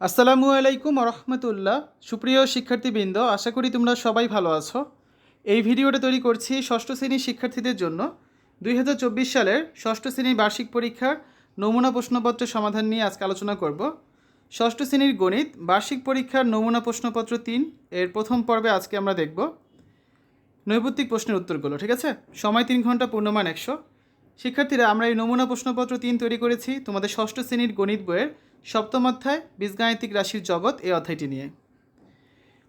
আসসালামু আলাইকুম রহমতুল্লাহ সুপ্রিয় শিক্ষার্থীবৃন্দ, আশা করি তোমরা সবাই ভালো আছো। এই ভিডিওটা তৈরি করছি ষষ্ঠ শ্রেণির শিক্ষার্থীদের জন্য। দুই হাজার চব্বিশ সালের ষষ্ঠ শ্রেণির বার্ষিক পরীক্ষার নমুনা প্রশ্নপত্র সমাধান নিয়ে আজকে আলোচনা করব। ষষ্ঠ শ্রেণির গণিত বার্ষিক পরীক্ষার নমুনা প্রশ্নপত্র তিন, এর প্রথম পর্বে আজকে আমরা দেখব নৈবত্তিক প্রশ্নের উত্তরগুলো, ঠিক আছে? সময় তিন ঘণ্টা, পূর্ণমান একশো। শিক্ষার্থীরা, আমরা এই নমুনা প্রশ্নপত্র তিন তৈরি করেছি। তোমাদের ষষ্ঠ শ্রেণির গণিত বইয়ের সপ্তম অধ্যায়, বীজগাণিতিক রাশির জগৎ এই অধ্যায়টি নিয়ে।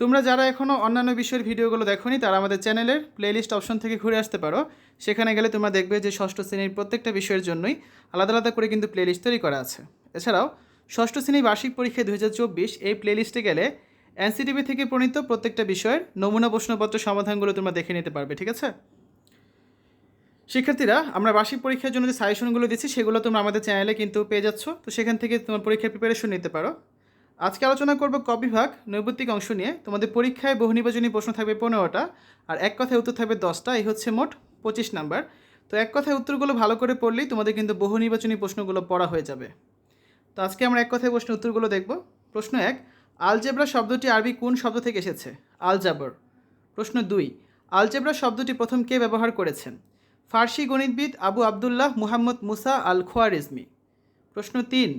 তোমরা যারা এখনও অন্যান্য বিষয়ের ভিডিওগুলো দেখোনি, তারা আমাদের চ্যানেলের প্লেলিস্ট অপশন থেকে ঘুরে আসতে পারো। সেখানে গেলে তোমরা দেখবে যে ষষ্ঠ শ্রেণির প্রত্যেকটা বিষয়ের জন্যই আলাদা আলাদা করে কিন্তু প্লেলিস্ট তৈরি করা আছে। এছাড়াও, ষষ্ঠ শ্রেণির বার্ষিক পরীক্ষা দুই হাজার চব্বিশ, এই প্লেলিস্টে গেলে এনসিটিভি থেকে প্রণীত প্রত্যেকটা বিষয়ের নমুনা প্রশ্নপত্র সমাধানগুলো তোমরা দেখে নিতে পারবে, ঠিক আছে? শিক্ষার্থীরা, আমরা বার্ষিক পরীক্ষার জন্য যে সাজেশনগুলো দিচ্ছি, সেগুলো তোমরা আমাদের চ্যানেলে কিন্তু পেয়ে যাচ্ছ। তো সেখান থেকে তোমার পরীক্ষার প্রিপারেশন নিতে পারো। আজকে আলোচনা করব ক বিভাগ, নৈবত্তিক অংশ নিয়ে। তোমাদের পরীক্ষায় বহু নির্বাচনী প্রশ্ন থাকবে পনেরোটা, আর এক কথায় উত্তর থাকবে দশটা। এই হচ্ছে মোট পঁচিশ নাম্বার। তো এক কথায় উত্তরগুলো ভালো করে পড়লেই তোমাদের কিন্তু বহু নির্বাচনী প্রশ্নগুলো পড়া হয়ে যাবে। তো আজকে আমরা এক কথায় প্রশ্নের উত্তরগুলো দেখব। প্রশ্ন এক, আলজেব্রা শব্দটি আরবি কোন শব্দ থেকে এসেছে? আলজাবর। প্রশ্ন দুই, আলজেব্রা শব্দটি প্রথম কে ব্যবহার করেছেন? ফার্সি গণিতবিদ আবু আবদুল্লাহ মুহাম্মদ মুসা আল খোয়ারিজমি প্রশ্ন তিন,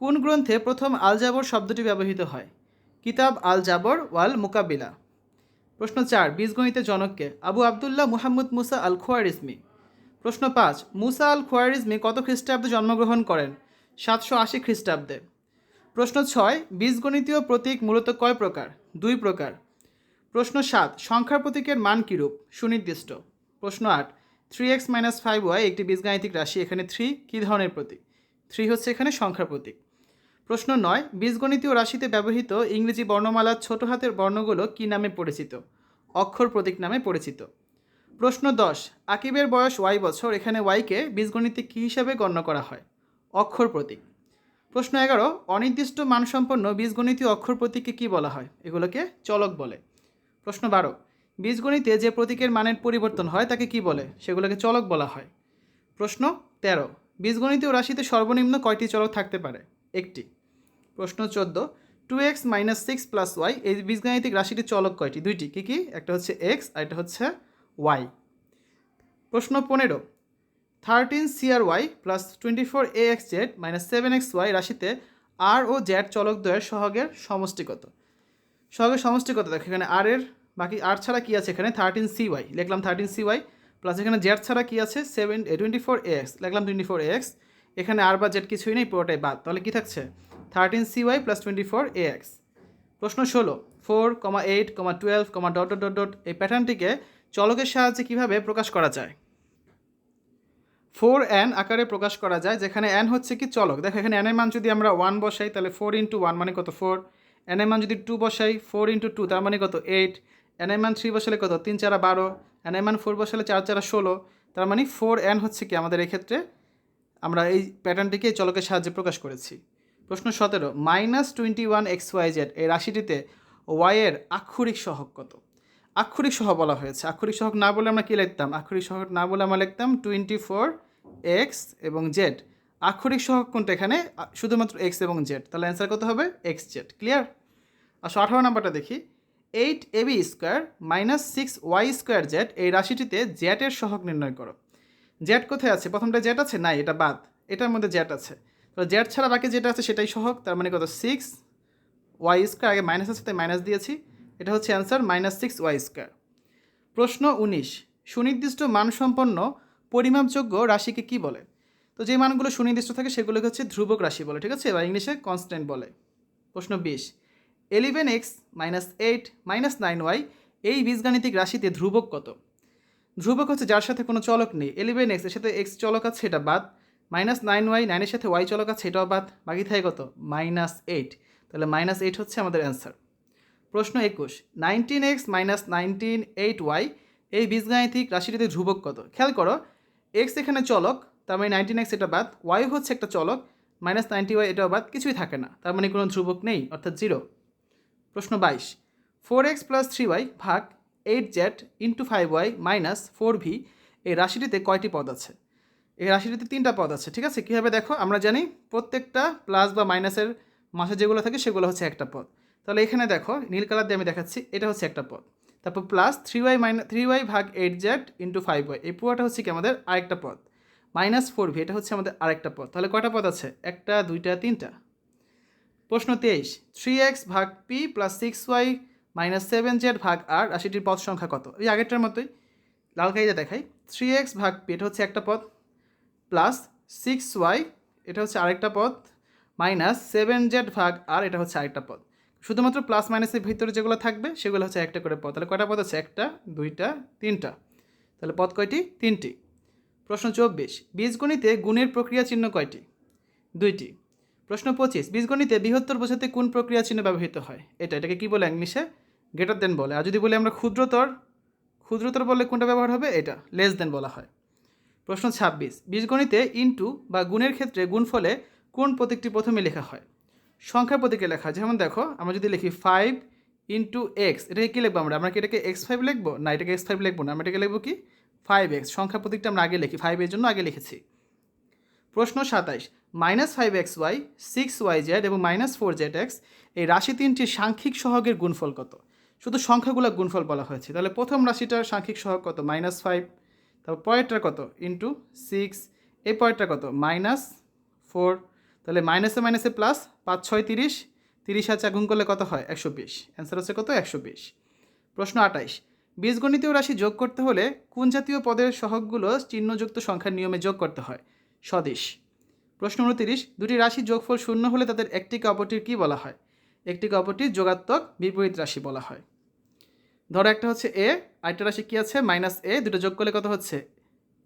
কোন গ্রন্থে প্রথম আল জাবর শব্দটি ব্যবহৃত হয়? কিতাব আল জাবর ওয়াল মোকাবিলা প্রশ্ন চার বীজগণিতের জনককে আবু আবদুল্লাহ মুহাম্মদ মুসা আল খোয়ারিজমি প্রশ্ন পাঁচ, মুসা আল খোয়ারিজমি কত খ্রিস্টাব্দে জন্মগ্রহণ করেন? সাতশো আশি খ্রিস্টাব্দে। প্রশ্ন ছয়, বীজগণিতীয় প্রতীক মূলত কয় প্রকার? দুই প্রকার। প্রশ্ন সাত, সংখ্যার প্রতীকের মান কীরূপ? সুনির্দিষ্ট। প্রশ্ন আট three x minus five y একটি বীজগাণিতিক রাশি এখানে থ্রি কী ধরনের প্রতীক? থ্রি হচ্ছে এখানে সংখ্যার প্রতীক। প্রশ্ন নয়, বীজগণিতীয় রাশিতে ব্যবহৃত ইংরেজি বর্ণমালার ছোট হাতের বর্ণগুলো কী নামে পরিচিত? অক্ষর প্রতীক নামে পরিচিত। প্রশ্ন দশ, আকিবের বয়স ওয়াই বছর, এখানে ওয়াইকে বীজগণিতিক কী হিসাবে গণ্য করা হয়? অক্ষর প্রতীক। প্রশ্ন এগারো, অনির্দিষ্ট মানসম্পন্ন বীজগণিতীয় অক্ষর প্রতীককে কী বলা হয়? এগুলোকে চলক বলে। প্রশ্ন বারো বীজগণিতে যে প্রতীকের মানের পরিবর্তন হয় তাকে কি বলে? সেগুলোকে চলক বলা হয়। প্রশ্ন তেরো। বীজগণিতীয় রাশিতে সর্বনিম্ন কয়টি চলক থাকতে পারে? একটি। প্রশ্ন চোদ্দ। Two x minus six plus y, এই বীজগাণিতিক রাশিটির চলক কয়টি? দুইটি। কী কী? একটা হচ্ছে এক্স আর একটা হচ্ছে ওয়াই। প্রশ্ন পনেরো। Thirteen cr y plus twenty four a x z minus seven x y রাশিতে আর ও জেড চলকদ্বয়ের সহগের সমষ্টি কত সহগের সমষ্টি কত দেখো, এখানে আর এর বাকি আর ছাড়া কী আছে এখানে? থার্টিন সি ওয়াই লিখলাম থার্টিন সি ওয়াই প্লাস এখানে জেড ছাড়া কী আছে? সেভেন টোয়েন্টি ফোর এক্স লিখলাম টোয়েন্টি ফোর এক্স এখানে আর বা জেড কিছুই নেই, পুরোটাই বাদ, তাহলে কী থাকছে? Thirteen c y plus twenty four a x প্রশ্ন ষোলো four comma eight comma twelve comma dot dot dot dot এই প্যাটার্নটিকে চলকের সাহায্যে কীভাবে প্রকাশ করা যায়? ফোর এন আকারে প্রকাশ করা যায়, যেখানে এন হচ্ছে কি চলক। দেখো, এখানে এনের মান যদি আমরা ওয়ান বসাই, তাহলে ফোর ইন্টু ওয়ান মানে কত? ফোর এনের মান যদি টু বসাই ফোর ইন্টু টু তার মানে কত? এইট এনআই মান থ্রি বসালে কত? তিন চারা বারো। এনআই মান ফোর বসালে চার চারা ষোলো। তার মানে ফোর এন হচ্ছে কি? আমাদের এক্ষেত্রে আমরা এই প্যাটার্নটিকে চলকের সাহায্যে প্রকাশ করেছি। প্রশ্ন সতেরো minus twenty one x y z এই রাশিটিতে ওয়াইয়ের আক্ষরিক সহগ কত? আক্ষরিক সহ বলা হয়েছে। আক্ষরিক সহগ না বলে আমরা কী লিখতাম? আক্ষরিক সহগ না বলে আমরা লিখতাম টোয়েন্টি ফোর এক্স এবং জেড আক্ষরিক সহগ কোনটা এখানে? শুধুমাত্র এক্স এবং জেড তাহলে অ্যান্সার কত হবে? এক্স জেড ক্লিয়ার আসো আঠারো নাম্বারটা দেখি। Eight ab square minus six y square z এই রাশিটিতে জ্যাটের সহগ নির্ণয় করো। জ্যাট কোথায় আছে? প্রথমটা জ্যাট আছে? নাই, এটা বাদ। এটার মধ্যে জ্যাট আছে। তো জ্যাট ছাড়া বাকি যেটা আছে সেটাই সহগ, তার মানে কত? সিক্স ওয়াই স্কোয়ার, আগে মাইনাস আছে, তাই মাইনাস দিয়েছি। এটা হচ্ছে answer, minus six y square. প্রশ্ন উনিশ, সুনির্দিষ্ট মানসম্পন্ন পরিমাপযোগ্য রাশিকে কি বলে? তো যে মানগুলো সুনির্দিষ্ট থাকে সেগুলোকে হচ্ছে ধ্রুবক রাশি বলে, ঠিক আছে? বা ইংলিশে কনস্ট্যান্ট বলে। প্রশ্ন বিশ eleven x minus eight minus nine y এই বীজগাণিতিক রাশিতে ধ্রুবক কত? ধ্রুবক হচ্ছে যার সাথে কোনো চলক নেই। এলিভেন এক্সের সাথে এক্স চলক আছে এটা বাদ। মাইনাস নাইন ওয়াই নাইনের সাথে ওয়াই চলক আছে এটাও বাদ। বাকি থাকে কত? মাইনাস এইট তাহলে মাইনাস এইট হচ্ছে আমাদের অ্যান্সার প্রশ্ন একুশ। Nineteen x minus nineteen eight y এই বীজগাণিতিক রাশিটিতে ধ্রুবক কত? খেয়াল করো এক্স এখানে চলক, তার মানে নাইনটিন এক্স এটা বাদ। ওয়াই হচ্ছে একটা চলক মাইনাস নাইনটি ওয়াই এটাও বাদ, কিছুই থাকে না। তার মানে কোনো ধ্রুবক নেই, অর্থাৎ জিরো প্রশ্ন বাইশ। Four x plus three y ভাগ eight z into five y minus four v এই রাশিটিতে কয়টি পদ আছে? এই রাশিটিতে তিনটা পদ আছে, ঠিক আছে? কীভাবে দেখো? আমরা জানি প্রত্যেকটা প্লাস বা মাইনাসের মাসে যেগুলো থাকে সেগুলো হচ্ছে একটা পদ। তাহলে এখানে দেখো, নীল কালার দিয়ে আমি দেখাচ্ছি, এটা হচ্ছে একটা পদ। তারপর plus three y minus three y ভাগ eight z into five y এই পুরোটা হচ্ছে কি আমাদের আরেকটা পদ। মাইনাস ফোর ভি এটা হচ্ছে আমাদের আরেকটা পদ। তাহলে কয়টা পদ আছে? একটা, দুইটা, তিনটা। প্রশ্ন তেইশ থ্রি এক্স ভাগ p plus six y minus seven z ভাগ আর রাশিটির পদ সংখ্যা কত? এই আগেরটার মতোই লাল কাইজা দেখাই। থ্রি এক্স ভাগ পি এটা হচ্ছে একটা পদ প্লাস সিক্স ওয়াই এটা হচ্ছে আরেকটা পদ মাইনাস সেভেন জেড ভাগ আর এটা হচ্ছে আরেকটা পদ। শুধুমাত্র প্লাস মাইনাসের ভিতরে যেগুলো থাকবে, সেগুলো হচ্ছে একটা করে পদ। তাহলে কয়টা পদ আছে? একটা, দুইটা, তিনটা। তাহলে পদ কয়টি? তিনটি। প্রশ্ন চব্বিশ, বীজগণিতে গুণের প্রক্রিয়া চিহ্ন কয়টি? দুইটি। প্রশ্ন পঁচিশ, বীজগণিতে বৃহত্তর বোঝাতে কোন প্রক্রিয়া চিহ্ন ব্যবহৃত হয়? এটা, এটাকে কী বলে ইংলিশে? গ্রেটার দেন বলে। আর যদি বলি আমরা ক্ষুদ্রতর ক্ষুদ্রতর বললে কোনটা ব্যবহার হবে? এটা লেস দেন বলা হয়। প্রশ্ন ছাব্বিশ, বীজগণিতে ইনটু বা গুণের ক্ষেত্রে গুণফলে কোন প্রতীকটি প্রথমে লেখা হয়? সংখ্যা প্রতীকে লেখা যেমন দেখো, আমরা যদি লিখি ফাইভ ইন্টু এক্স এটাকে কী লিখব আমরা? আমরা কি এটাকে এক্স ফাইভ লিখব? না, এটাকে এক্স ফাইভ লিখব না। আমরা এটাকে লিখব কি? ফাইভ এক্স সংখ্যা প্রতীকটা আমরা আগে লিখি। ফাইভের জন্য আগে লিখেছি। প্রশ্ন সাতাইশ minus five x y six y z এবং মাইনাস ফোর জেড এক্স এই রাশি তিনটির সাংখ্যিক সহগের গুণফল কত? শুধু সংখ্যাগুলো গুণফল বলা হয়েছে। তাহলে প্রথম রাশিটার সাংখ্যিক সহগ কত? মাইনাস ফাইভ তারপর পরেরটার কত? ইন্টু সিক্স এই পরেরটা কত? মাইনাস ফোর তাহলে মাইনাসে মাইনাসে প্লাস পাঁচ, ছয়, তিরিশ তিরিশ চার গুণ করলে কত হয়? একশো বিশ। অ্যান্সার হচ্ছে কত? একশো বিশ। প্রশ্ন আটাইশ বীজগণিতীয় রাশি যোগ করতে হলে কোন জাতীয় পদের সহগগুলো চিহ্নযুক্ত সংখ্যার নিয়মে যোগ করতে হয়? স্বদেশ। প্রশ্ন উনতিরিশ দুটি রাশি যোগফল শূন্য হলে তাদের একটিকে অপরটির কী বলা হয়? একটিকে অপরটির যোগাত্মক বিপরীত রাশি বলা হয়। ধরো একটা হচ্ছে এ আরেকটা রাশি কী আছে? মাইনাস এ দুটো যোগ করলে কত হচ্ছে?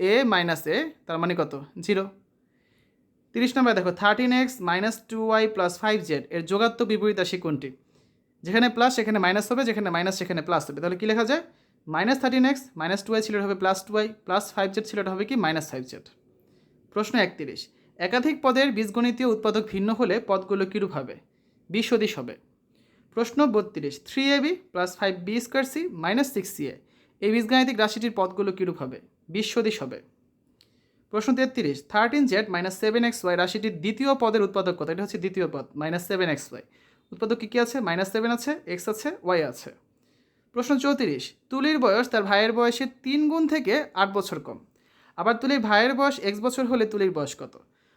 এ মাইনাস এ তার মানে কত? জিরো। তিরিশ নম্বর দেখো thirteen x minus two y plus five z এর যোগাত্মক বিপরীত রাশি কোনটি? যেখানে প্লাস সেখানে মাইনাস হবে, যেখানে মাইনাস সেখানে প্লাস হবে। তাহলে কী লেখা যায়? Minus thirteen x minus two y ছিল হবে plus two y plus five z ছিল হবে কি? মাইনাস ফাইভ জেড প্রশ্ন একত্রিশ। একাধিক পদের বীজগণিতীয় উৎপাদক ভিন্ন হলে পদগুলো কীরূপ হবে? বি হবে। প্রশ্ন বত্রিশ। Three a b plus five b square c minus six c a. এই বীজগাণিতিক রাশিটির পদগুলো কীরূপ হবে? বিশ হবে। প্রশ্ন তেত্রিশ। Thirteen z minus seven x y রাশিটির দ্বিতীয় পদের উৎপাদক কত? এটা হচ্ছে দ্বিতীয় পদ, মাইনাস সেভেন এক্স ওয়াই। উৎপাদক কী কী আছে? মাইনাস সেভেন আছে, এক্স আছে, ওয়াই আছে। প্রশ্ন চৌত্রিশ। তুলির বয়স তার ভাইয়ের বয়সের তিন গুণ থেকে আট বছর কম। আবার তুলির ভাইয়ের বয়স এক্স বছর হলে তুলির বয়স কত?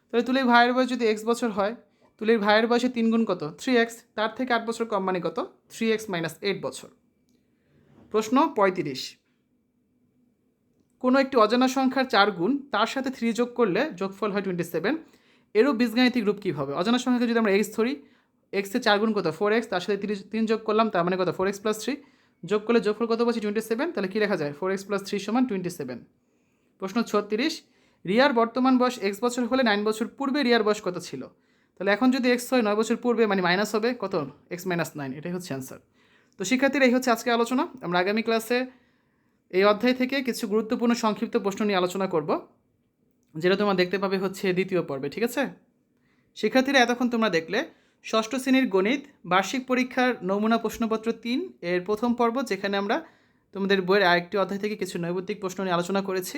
তাহলে তুলির ভাইয়ের বয়স যদি এক্স বছর হয়, তুলির ভাইয়ের বয়সে তিন গুণ কত? থ্রি এক্স তার থেকে আট বছর কম মানে কত? থ্রি এক্স মাইনাস এইট বছর। প্রশ্ন পঁয়ত্রিশ। কোনো একটি অজানা সংখ্যার চার গুণ, তার সাথে থ্রি যোগ করলে যোগফল হয় টোয়েন্টি সেভেন এরও বীজগাণিতিক রূপ কী হবে? অজানা সংখ্যাকে যদি আমরা এক্স ধরি এক্সে চার গুণ কত? ফোর এক্স তার সাথে তিন যোগ করলাম, তার মানে কত? ফোর এক্স প্লাস থ্রি যোগ করলে যোগফল কত পাচ্ছি টোয়েন্টি সেভেন তাহলে কী লেখা যায়? ফোর এক্স প্লাস থ্রি সমান টোয়েন্টি সেভেন প্রশ্ন ছত্রিশ, রিয়ার বর্তমান বয়স এক্স বছর হলে নাইন বছর পূর্বে রিয়ার বয়স কত ছিল? তাহলে এখন যদি এক্স হয় নয় বছর পূর্বে মানে মাইনাস হবে, কত? এক্স মাইনাস নাইন এটাই হচ্ছে অ্যান্সার তো শিক্ষার্থীরা, এই হচ্ছে আজকে আলোচনা। আমরা আগামী ক্লাসে এই অধ্যায় থেকে কিছু গুরুত্বপূর্ণ সংক্ষিপ্ত প্রশ্ন নিয়ে আলোচনা করব, যেটা তোমরা দেখতে পাবে হচ্ছে দ্বিতীয় পর্বে, ঠিক আছে? শিক্ষার্থীরা, এতক্ষণ তোমরা দেখলে, ষষ্ঠ শ্রেণির গণিত, বার্ষিক পরীক্ষার নমুনা প্রশ্নপত্র তিন, এর প্রথম পর্ব, যেখানে আমরা তোমাদের বইয়ের আরেকটি অধ্যায় থেকে কিছু নৈবত্তিক প্রশ্ন নিয়ে আলোচনা করেছি।